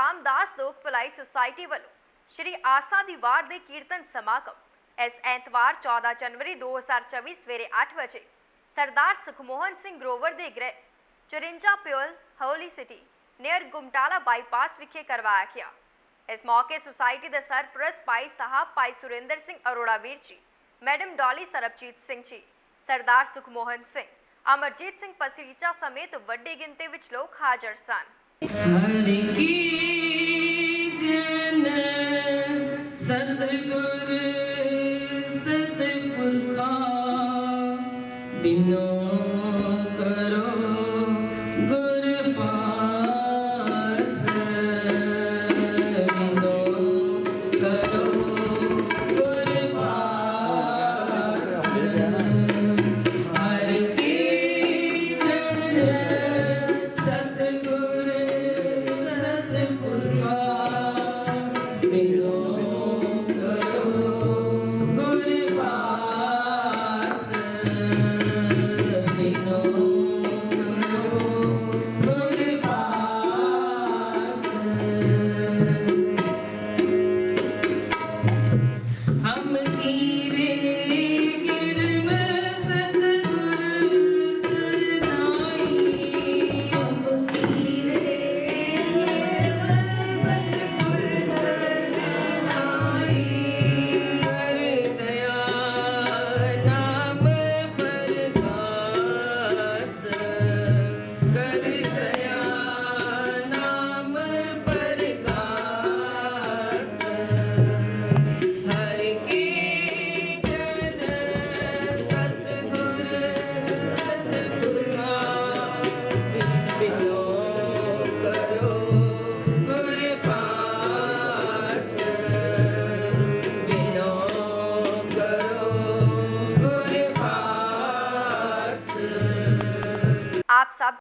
ਰਾਮਦਾਸ ਲੋਕ ਭਲਾਈ ਸੁਸਾਇਟੀ ਵੱਲੋਂ ਸ਼੍ਰੀ ਆਸਾ ਦੀ ਵਾਰ ਦੇ ਕੀਰਤਨ ਸਮਾਗਮ ਇਸ ਐਤਵਾਰ 14 ਜਨਵਰੀ 2024 ਸਵੇਰੇ 8 ਵਜੇ ਸਰਦਾਰ ਸੁਖਮੋਹਨ ਸਿੰਘ ਗਰੋਵਰ ਦੇ ਗ੍ਰਹਿ 54 ਪਿਓਲ ਹੌਲੀ ਸਿਟੀ ਨੀਅਰ ਗੁਮਟਾਲਾ ਬਾਈਪਾਸ ਵਿਖੇ ਕਰਵਾਇਆ ਗਿਆ। ਇਸ ਮੌਕੇ ਸੁਸਾਇਟੀ ਦੇ ਸਰਪ੍ਰਸਤ ਭਾਈ ਸਾਹਿਬ, ਭਾਈ ਸੁਰਿੰਦਰ ਸਿੰਘ ਅਰੋੜਾ ਵੀਰ ਜੀ, ਮੈਡਮ ਡਾਲੀ ਸਰਬਜੀਤ ਸਿੰਘ ਜੀ, ਸਰਦਾਰ ਸੁਖਮੋਹਨ ਸਿੰਘ, ਅਮਰਜੀਤ ਸਿੰਘ ਪਸੀਚਾ ਸਮੇਤ ਵੱਡੀ ਗਿਣਤੀ ਵਿੱਚ ਲੋਕ ਹਾਜ਼ਰ ਸਨ। ਹਰ ਕੀ ਜਨ ਸਤਿਗੁਰ ਸਤਿਪੁਰਖਾ ਬਿਨੋ ਆਪ ਸਭ